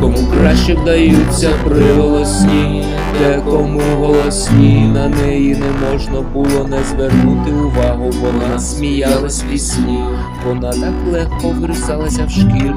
кому краще вдаються приголосні, де кому голосні, на неї не можна було не звернути увагу. Вона сміялась в пісні, вона так легко врисалася в шкіру,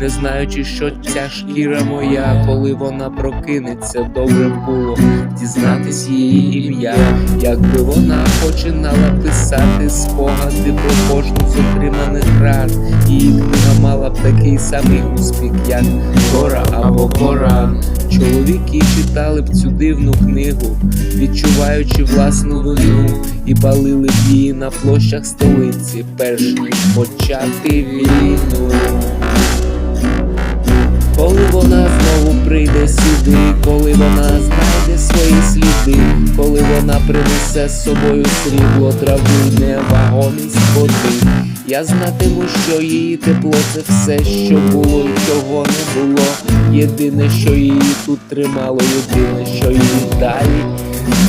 не знаючи, що ця шкіра моя, коли вона прокинеться, добре було дізнатись її ім'я, якби вона починала писати спогади про кожну з отриманих рад, її книга мала б такий самий успіх, як Тора або Коран. Чоловіки читали б цю дивну книгу, відчуваючи власну вину, і палили б її на площах столиці, перш ніж почати війну. Коли вона знову сюди, коли вона знайде свої сліди, коли вона принесе з собою срібло, траву, невагомість води. Я знатиму, що її тепло це все, що було і чого не було. Єдине, що її тут тримало, єдине, що її далі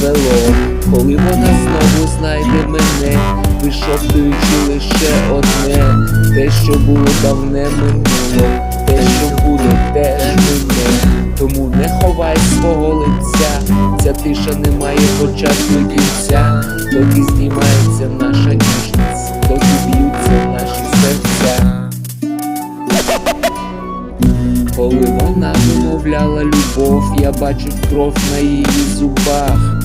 вело. Коли вона знову знайде мене, вишоптуючи лише одне, те, що було давне минуло, те, що буде, теж мине. Тому не ховай свого лиця, ця тиша не має початку і кінця, доки знімається наша ніжність, доки б'ються наші серця. Коли вона вимовляла любов, я бачу кров на її зубах.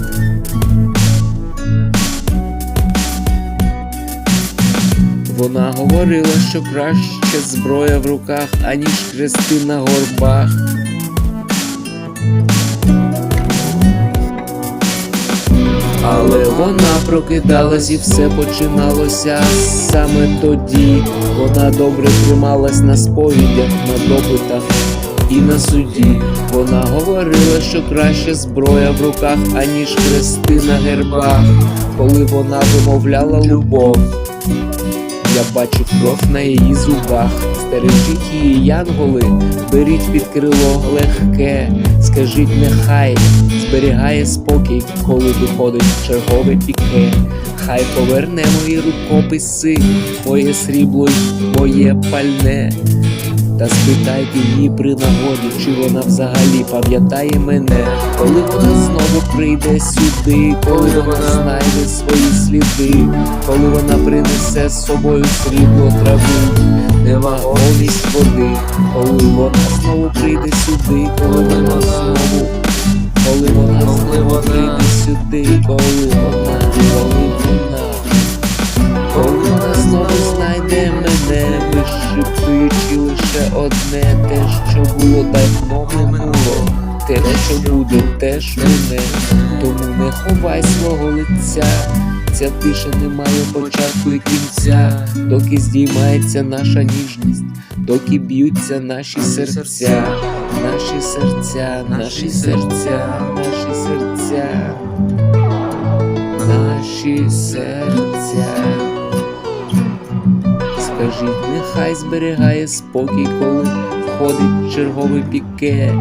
Вона говорила, що краще зброя в руках, аніж хрести на горбах. Але вона прокидалась і все починалося саме тоді. Вона добре трималась на сповідях, на допитах і на суді. Вона говорила, що краще зброя в руках, аніж хрести на гербах, коли вона вимовляла любов. Я бачу кров на її зубах, стережіть її, янголи, беріть під крило легке, скажіть, нехай зберігає спокій, коли виходить чергове піке. Хай поверне мої рукописи, моє срібло й моє пальне. Та спитайте її при нагоді, чи вона взагалі пам'ятає мене, коли вона знову прийде сюди, коли вона знайде свої сліди, коли вона принесе з собою срібло траву, невагомість води, коли вона знову прийде сюди, сюди, коли вона, коли вона. Коли вона знову знайде мене, вишиптуючи лише одне, те, що було давно минуло, те, що буде, теж мене, тому не ховай свого лиця. Ця тиша не має початку і кінця, доки здіймається наша ніжність, доки б'ються наші серця, наші серця, наші серця, серця, наші серця. Скажіть, нехай зберігає спокій, коли входить черговий піке.